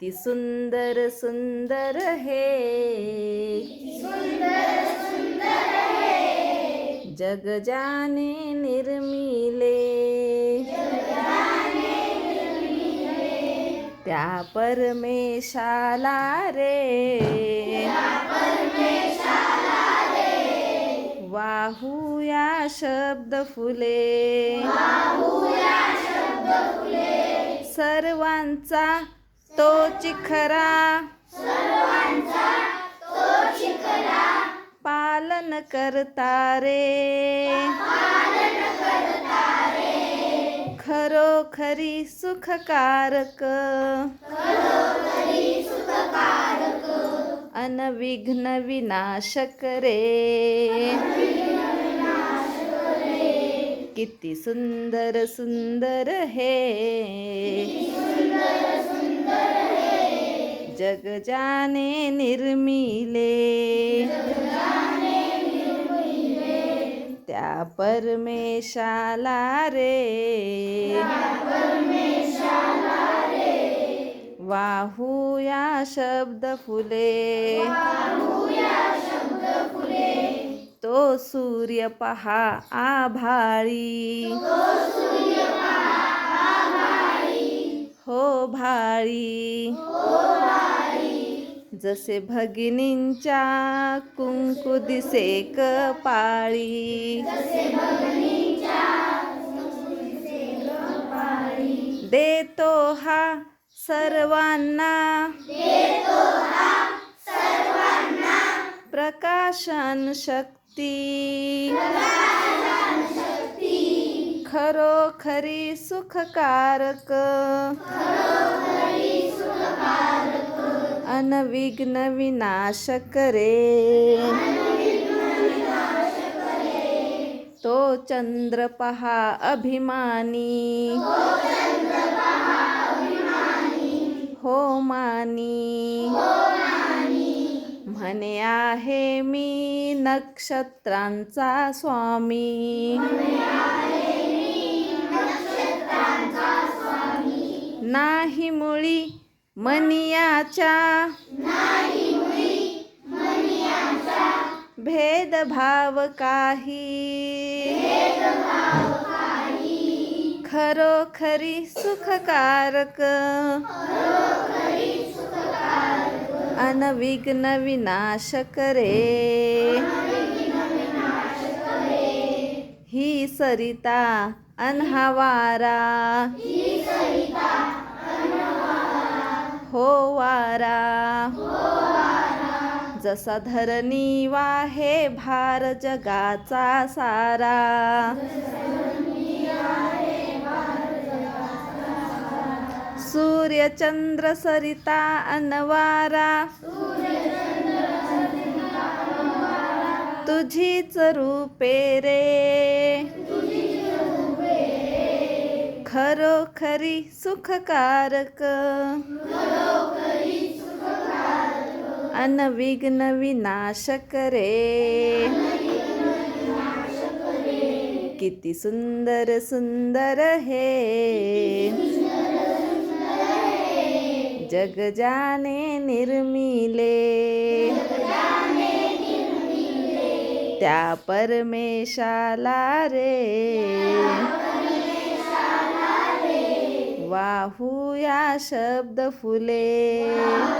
किती सुंदर सुंदर हे. जग जाने निर्मिले. त्या परमेशाला रे. वाहूया शब्द फुले. सर्वांचा तो चिखरा। पालन करता रे खरोखरी सुखकारक। अनविघ्न विनाशक रे। किती सुंदर सुंदर हे। जग जाने निर्मिले। त्या परमेशाला रे। वाहूया शब्द फुले। तो सूर्य पहा आभाळी। हो भाळी जसे भगिनींच्या कुंकू दिसे कपाळी. देतो हा सर्वांना. प्रकाशन शक्ती. खरोखरी सुखकारक. अनविघ्न विनाशक रे तो चंद्र पहा अभिमानी. हो मानी. म्हणे आहे मी नक्षत्रांचा स्वामी. नाही मुळी मनियाच्या भेदभाव काही. खरोखरी सुखकारक. अनविघ्न विनाशक रे. ही सरिता अनहावारा. हो वारा जसा धरणी वाहे भार जगाचा सारा. सूर्य चंद्र सरिता अनवारा. तुझीच रूपे रे. खरोखरी सुखकारक. अनविघ्न विनाशक रे. किती सुंदर सुंदर हे. जग जाने निर्मिले. त्या परमेशाला रे. पाहूया शब्द फुले.